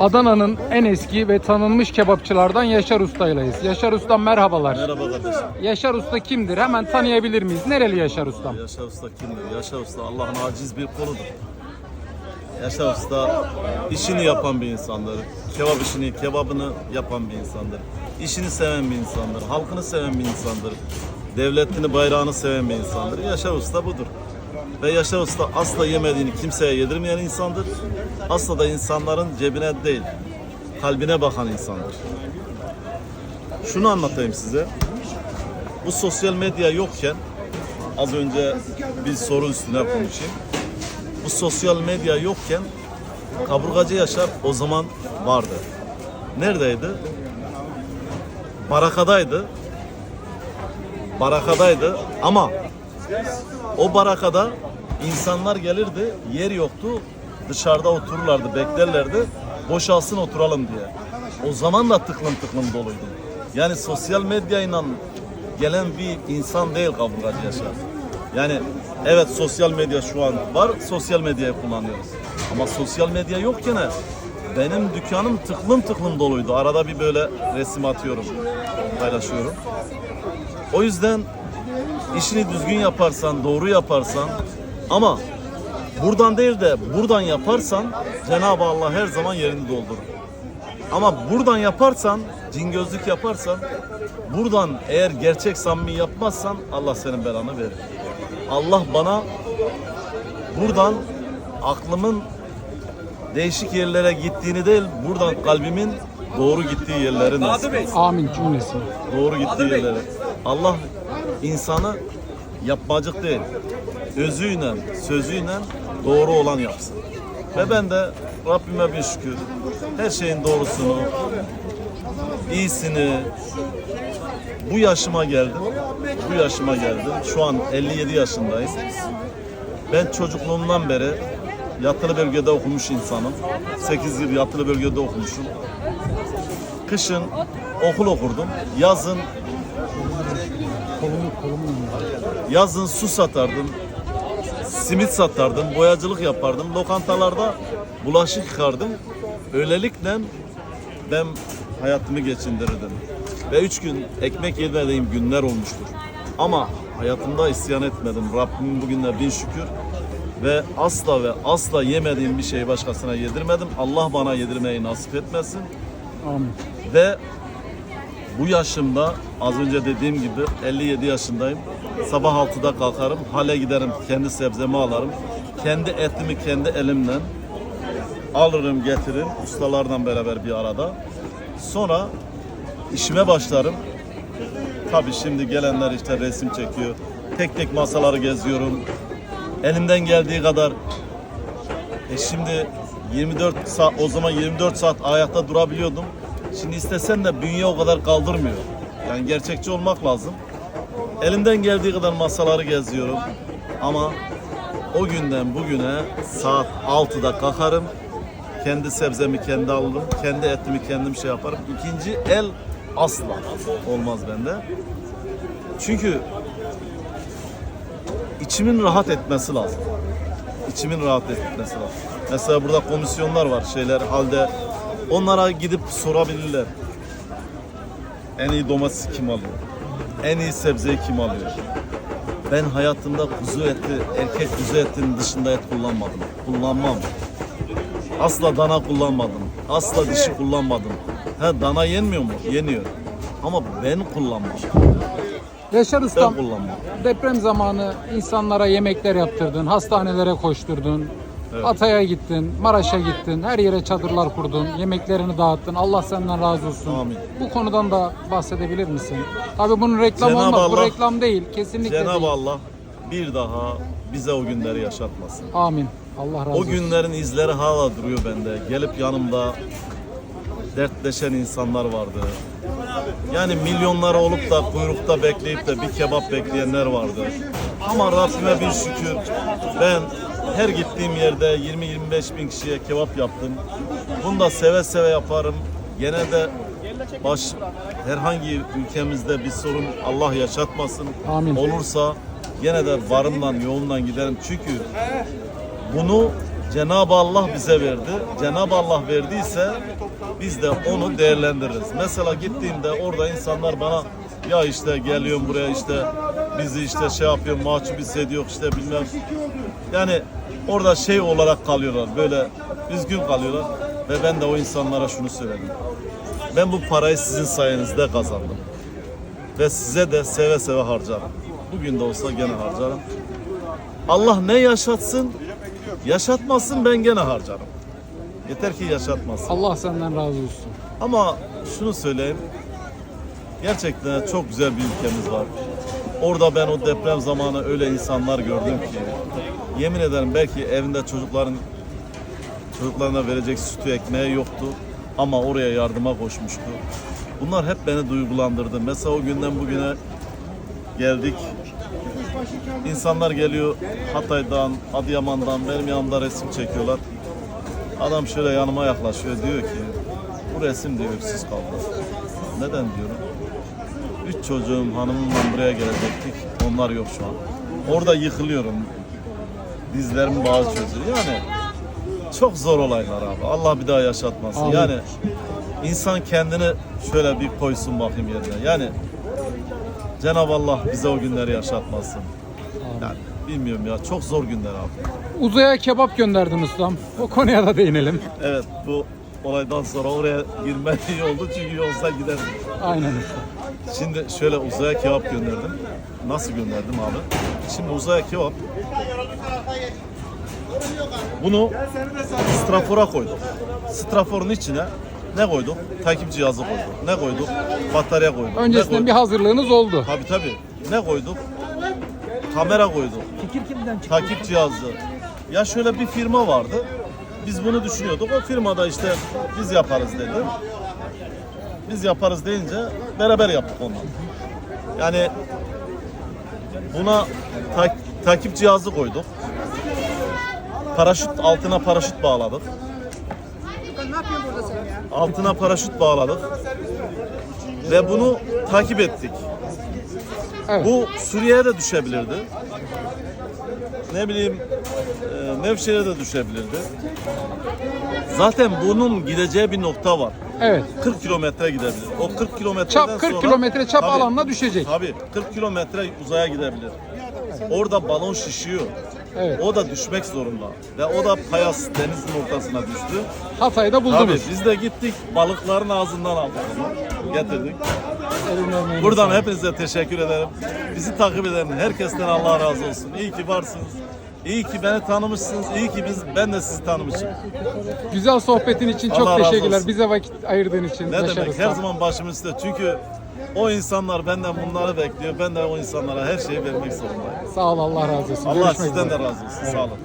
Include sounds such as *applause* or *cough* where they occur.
Adana'nın en eski ve tanınmış kebapçılardan Yaşar Usta'ylayız. Yaşar Ustam merhabalar. Merhaba kardeşim. Yaşar Usta kimdir? Hemen tanıyabilir miyiz? Nereli Yaşar Ustam? Yaşar Usta kimdir? Yaşar Usta Allah'ın aciz bir kuludur. Yaşar Usta işini yapan bir insandır. Kebap işini, kebabını yapan bir insandır. İşini seven bir insandır. Halkını seven bir insandır. Devletini, bayrağını seven bir insandır. Yaşar Usta budur. Ve Yaşar Usta asla yemediğini kimseye yedirmeyen insandır. Asla da insanların cebine değil, kalbine bakan insandır. Şunu anlatayım size. Bu sosyal medya yokken az önce bir soru üstüne konuşayım. Bu sosyal medya yokken kaburgacı Yaşar o zaman vardı. Neredeydi? Barakadaydı. Barakadaydı ama o barakada insanlar gelirdi, yer yoktu. Dışarıda otururlardı, beklerlerdi. Boşalsın oturalım diye. O zaman da tıklım tıklım doluydu. Yani sosyal medyayla gelen bir insan değil kaburgacı Yaşar. Yani evet sosyal medya şu an var, sosyal medyayı kullanıyoruz. Ama sosyal medya yokken benim dükkanım tıklım tıklım doluydu. Arada bir böyle resim atıyorum, paylaşıyorum. O yüzden işini düzgün yaparsan, doğru yaparsan ama buradan değil de buradan yaparsan Cenab-ı Allah her zaman yerini doldurur. Ama buradan yaparsan, cin gözlük yaparsan, buradan eğer gerçek samimi yapmazsan Allah senin belanı verir. Allah bana buradan aklımın değişik yerlere gittiğini değil, buradan kalbimin doğru gittiği yerleri nasip etsin Amin cümlesi. doğru gittiği yerlere. Allah insanı yapmacık değil, özüyle, sözüyle doğru olan yapsın. Ve ben de Rabbime bir şükür her şeyin doğrusunu, iyisini bu yaşıma geldim. Bu yaşıma geldim. Şu an 57 yaşındayım. Ben çocukluğumdan beri yatılı bölgede okumuş insanım. 8 yıl yatılı bölgede okumuşum. Kışın okul okurdum. Yazın yazın su satardım. Simit satardım, boyacılık yapardım. Lokantalarda bulaşık yıkardım. Öylelikle ben hayatımı geçindirirdim. Ve üç gün ekmek yemediğim günler olmuştur. Ama hayatımda isyan etmedim. Rabbimin bugünler bin şükür. Ve asla ve asla yemediğim bir şeyi başkasına yedirmedim. Allah bana yedirmeyi nasip etmesin. Amin. Ve bu yaşımda az önce dediğim gibi 57 yaşındayım. Sabah 6'da kalkarım, hale giderim, kendi sebzemi alırım. Kendi etimi kendi elimle alırım, getiririm ustalarla beraber bir arada. Sonra işime başlarım. Tabii şimdi gelenler işte resim çekiyor. Tek tek masaları geziyorum. Elimden geldiği kadar e şimdi 24 saat o zaman 24 saat ayakta durabiliyordum. Şimdi istesen de bünye o kadar kaldırmıyor. Yani gerçekçi olmak lazım. Elimden geldiği kadar masaları geziyorum. Ama o günden bugüne saat 6'da kalkarım. Kendi sebzemi kendi alırım. Kendi etimi kendim şey yaparım. İkinci el asla olmaz bende. Çünkü içimin rahat etmesi lazım içimin rahat etmesi lazım. Mesela burada komisyonlar var şeyler halde onlara gidip sorabilirler. En iyi domatesi kim alıyor? En iyi sebzeyi kim alıyor? Ben hayatımda kuzu eti, erkek kuzu etinin dışında et kullanmadım. Kullanmam. Asla dana kullanmadım. Asla dişi kullanmadım. Ha dana yenmiyor mu? Yeniyor. Ama ben kullanmam. Yaşar Ben Ustam kullanmam. deprem zamanı insanlara yemekler yaptırdın, hastanelere koşturdun. Hatay'a gittin, Maraş'a gittin, her yere çadırlar kurdun, yemeklerini dağıttın. Allah senden razı olsun. Amin. Bu konudan da bahsedebilir misin? Tabii bunun reklam Cenab-ı olmaz, bu Allah- reklam değil, kesinlikle Cenab-ı değil. Allah bir daha bize o günleri yaşatmasın. Amin. Allah razı O olsun. günlerin izleri hala duruyor bende. Gelip yanımda dertleşen insanlar vardı. Yani milyonlar olup da kuyrukta bekleyip de bir kebap bekleyenler vardı. Ama Rabbime bir şükür ben her gittiğim yerde 20-25 bin kişiye kebap yaptım. Bunu da seve seve yaparım. Gene de baş herhangi ülkemizde bir sorun Allah yaşatmasın. Amin. Olursa gene de varımdan yoğumdan giderim. Çünkü bunu Cenab-ı Allah bize verdi. Cenab-ı Allah verdiyse biz de onu değerlendiririz. Mesela gittiğimde orada insanlar bana ya işte geliyorum buraya işte bizi işte şey yapıyor mahcup hissediyor işte bilmem. Yani orada şey olarak kalıyorlar böyle üzgün kalıyorlar ve ben de o insanlara şunu söyledim. Ben bu parayı sizin sayenizde kazandım. Ve size de seve seve harcarım. Bugün de olsa gene harcarım. Allah ne yaşatsın, yaşatmasın ben gene harcarım. Yeter ki yaşatmasın. Allah senden razı olsun. Ama şunu söyleyeyim. Gerçekten çok güzel bir ülkemiz var. Orada ben o deprem zamanı öyle insanlar gördüm ki yemin ederim belki evinde çocukların çocuklarına verecek sütü ekmeği yoktu ama oraya yardıma koşmuştu. Bunlar hep beni duygulandırdı. Mesela o günden bugüne geldik. İnsanlar geliyor Hatay'dan, Adıyaman'dan benim yanımda resim çekiyorlar. Adam şöyle yanıma yaklaşıyor diyor ki bu resim diyor öksüz kaldı. Neden diyorum. Üç çocuğum hanımımla buraya gelecektik. Onlar yok şu an. Orada yıkılıyorum. Dizlerimin bağı çözülüyor. Yani çok zor olaylar abi. Allah bir daha yaşatmasın. Amin. Yani insan kendini şöyle bir koysun bakayım yerine. Yani Cenab-ı Allah bize o günleri yaşatmasın. Yani bilmiyorum ya çok zor günler abi. Uzaya kebap gönderdim ustam. O konuya da değinelim. Evet bu olaydan sonra oraya girmen *laughs* iyi oldu çünkü yoksa giderdim. Aynen usta. Şimdi şöyle uzaya kebap gönderdim. Nasıl gönderdim abi? Şimdi uzaya kebap bunu strafora koyduk. Straforun içine ne koyduk? Takip cihazı koyduk. Ne koyduk? Batarya koyduk. Öncesinden koyduk? bir hazırlığınız oldu. Tabii tabii. Ne koyduk? Kamera koyduk. Takip cihazı. Ya şöyle bir firma vardı. Biz bunu düşünüyorduk. O firmada işte biz yaparız dedi. Biz yaparız deyince beraber yaptık onunla. Yani buna tak- takip cihazı koyduk. Paraşüt altına paraşüt bağladık. Ne yapıyorsun burada sen ya? Altına paraşüt bağladık. Ve bunu takip ettik. Evet. Bu Suriye'ye de düşebilirdi. Ne bileyim e, Nevşehir'e de düşebilirdi. Zaten bunun gideceği bir nokta var. Evet. 40 kilometre gidebilir. O 40 kilometreden Çap 40 sonra... kilometre çap Tabii, alanına düşecek. Tabii 40 kilometre uzaya gidebilir. Orada balon şişiyor. Evet. O da düşmek zorunda. Ve o da Payas denizin ortasına düştü. Hatay'da Tabii buldunuz. biz de gittik balıkların ağzından aldık onu. Getirdik. Buradan hepinize teşekkür ederim. Bizi takip eden herkesten Allah razı olsun. İyi ki varsınız. İyi ki beni tanımışsınız. İyi ki biz ben de sizi tanımışım. Güzel sohbetin için çok Allah razı teşekkürler. olsun. Bize vakit ayırdığın için. Ne demek? Her zaman başım üstte. Çünkü o insanlar benden bunları bekliyor. Ben de o insanlara her şeyi vermek zorundayım. Sağ ol Allah razı olsun. Allah Görüşmek sizden üzere. de razı olsun. Sağ olun.